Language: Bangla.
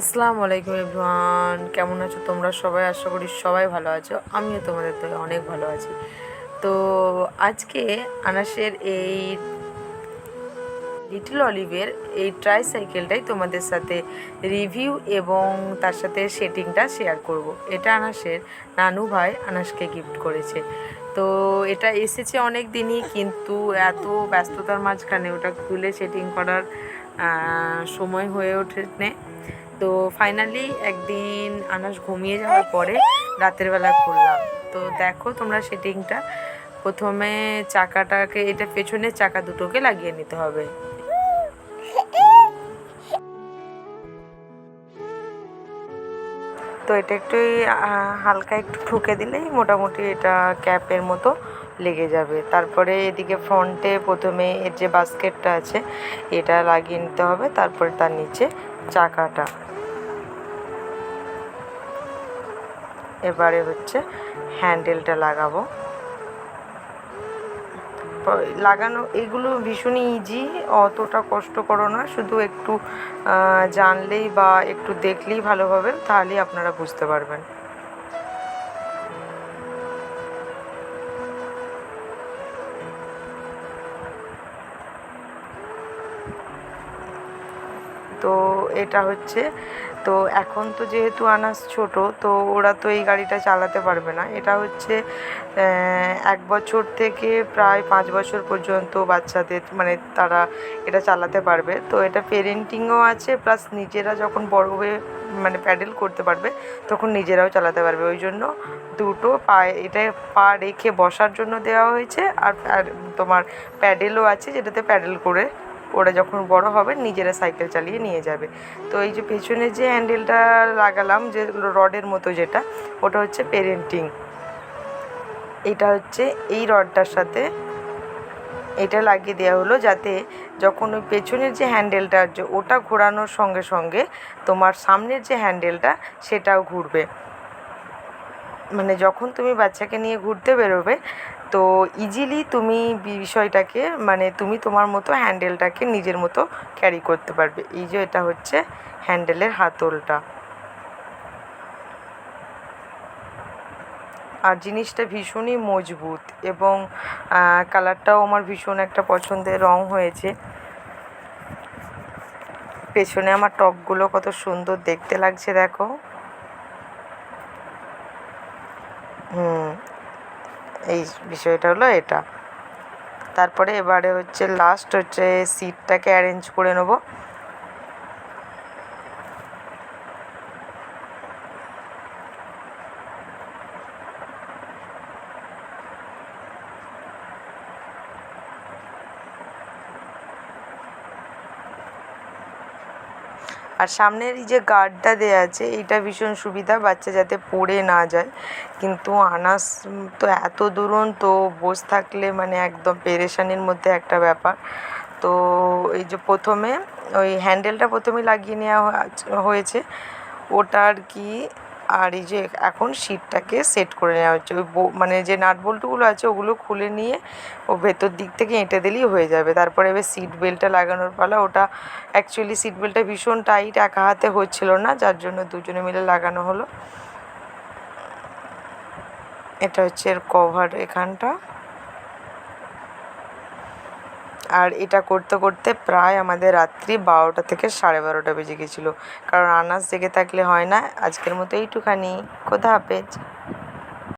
আসসালামু আলাইকুম এভরিওয়ান। কেমন আছো তোমরা সবাই? আশা করি সবাই ভালো আছো। আমিও তোমাদের তো অনেক ভালো আছি। তো আজকে আনাসের এই লিটল অলিভের এই ট্রাই সাইকেলটাই তোমাদের সাথে রিভিউ এবং তার সাথে সেটিংটা শেয়ার করব। এটা আনাসের নানু ভাই আনাসকে গিফট করেছে। তো এটা এসেছে অনেক দিনই, কিন্তু এত ব্যস্ততার মাঝখানে ওটা খুলে সেটিং করার সময় হয়ে ওঠেনে। তো ফাইনালি একদিন আনাস ঘুমিয়ে যাওয়ার পরে রাতের বেলা খুললাম তো দেখো তোমরা সেটিংটা। প্রথমে চাকাটাকে, এটা পেছনের চাকা দুটোকে লাগিয়ে নিতে হবে। তো এটা একটু হালকা একটু ঠুকে দিলেই মোটামুটি এটা ক্যাপের মতো লেগে যাবে। তারপরে এদিকে ফ্রন্টে প্রথমে এর যে বাস্কেটটা আছে, এটা লাগিয়ে নিতে হবে। তারপরে তার নিচে চাকাটা। এবারে হচ্ছে হ্যান্ডেলটা লাগাবো। লাগানো, এগুলো ভীষণই ইজি অতটা কষ্ট করো না শুধু একটু জানলেই বা একটু দেখলেই ভালোভাবে তাহলেই আপনারা বুঝতে পারবেন। তো এটা হচ্ছে। তো এখন তো যেহেতু আনাস ছোট, তো ওরা তো এই গাড়িটা চালাতে পারবে না। এটা হচ্ছে এক বছর থেকে প্রায় পাঁচ বছর পর্যন্ত বাচ্চাদের মানে তারা এটা চালাতে পারবে। তো এটা পেরেন্টিংও আছে প্লাস নিজেরা যখন বড় হয়ে মানে প্যাডেল করতে পারবে, তখন নিজেরাও চালাতে পারবে। ওই জন্য দুটো পায়ে, এটা পা রেখে বসার জন্য দেওয়া হয়েছে, আর আর তোমার প্যাডেলও আছে যেটাতে প্যাডেল করে ওরা যখন বড় হবে নিজেরা সাইকেল চালিয়ে নিয়ে যাবে। তো এই যে পেছনে যে হ্যান্ডেলটা লাগালাম, যে রডের মতো যেটা, ওটা হচ্ছে পেরেন্টিং এটা হচ্ছে এই রডটার সাথে এটা লাগিয়ে দেওয়া হলো যাতে যখন ওই পেছনের যে হ্যান্ডেলটা আছে, ওটা ঘোরানোর সঙ্গে সঙ্গে তোমার সামনের যে হ্যান্ডেলটা সেটাও ঘুরবে। মানে যখন তুমি বাচ্চাকে নিয়ে ঘুরতে বেরোবে, তো ইজিলি তুমি বিষয়টাকে মানে তুমি তোমার মতো হ্যান্ডেলটাকে নিজের মতো ক্যারি করতে পারবে। এই যে এটা হচ্ছে হ্যান্ডেলের হাতলটা। আর জিনিসটা ভীষণই মজবুত এবং কালারটাও আমার ভীষণ একটা পছন্দের রং হয়েছে। পেছনে আমার টপগুলো কত সুন্দর দেখতে লাগছে, দেখো। হুম এই বিষয়টা হলো এটা। তারপরে এবারে হচ্ছে লাস্ট হচ্ছে সিটটাকে অ্যারেঞ্জ করে নেব। আর সামনের এই যে গার্ডটা দেওয়া আছে, এইটা ভীষণ সুবিধা, বাচ্চা যাতে পড়ে না যায়। কিন্তু আনাস তো এত দুরন্ত বসে থাকলে মানে একদম পেরেশানির মধ্যে একটা ব্যাপার। তো এই যে প্রথমে, ওই হ্যান্ডেলটা প্রথমে লাগিয়ে নেওয়া হয়েছে। ওটা আর কি আর এই যে এখন সিটটাকে সেট করে নেওয়া হচ্ছে। ওই মানে যে নাট বল্টুগুলো আছে, ওগুলো খুলে নিয়ে ও ভেতর দিক থেকে এঁটে দিলেই হয়ে যাবে। তারপরে এবার সিট বেল্টটা লাগানোর পালা। ওটা অ্যাকচুয়ালি সিট বেল্টটা ভীষণ টাইট একা হাতে হচ্ছিল না, যার জন্য দুজনে মিলে লাগানো হলো। এটা হচ্ছে এর কভার এখানটা। আর এটা করতে করতে প্রায় আমাদের রাত্রি বারোটা থেকে সাড়ে বারোটা বেজে গেছিল। কারণ আনাজ জেগে থাকলে হয় না। আজকের মতো এইটুখানি। খোদা হাফেজ।